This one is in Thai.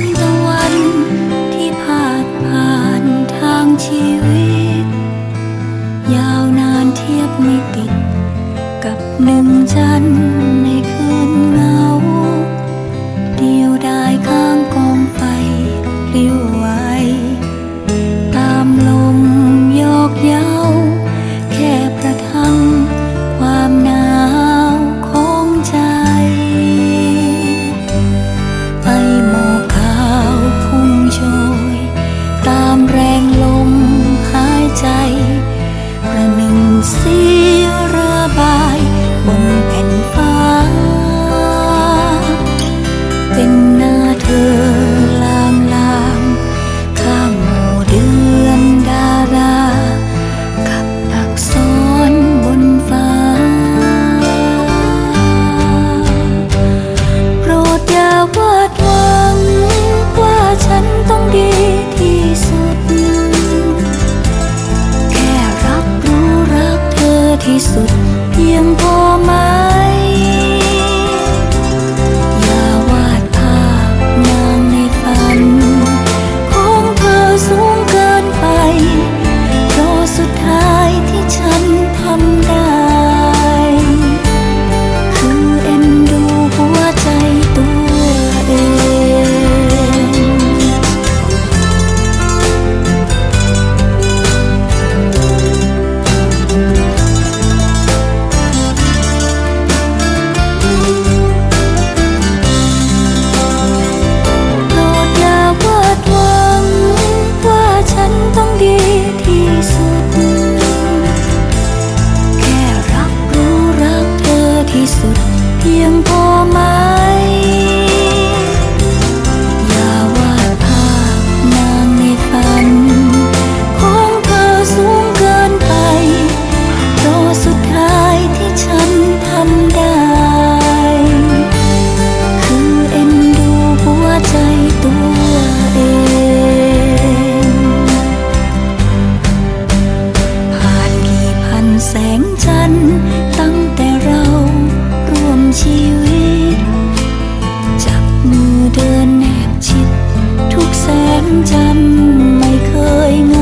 งตะวันที่พาดผ่านทางชีวิต ยาวนานเทียบไม่ติดกับหนึ่งจันทร์ cánh trăm mây khơi ngơi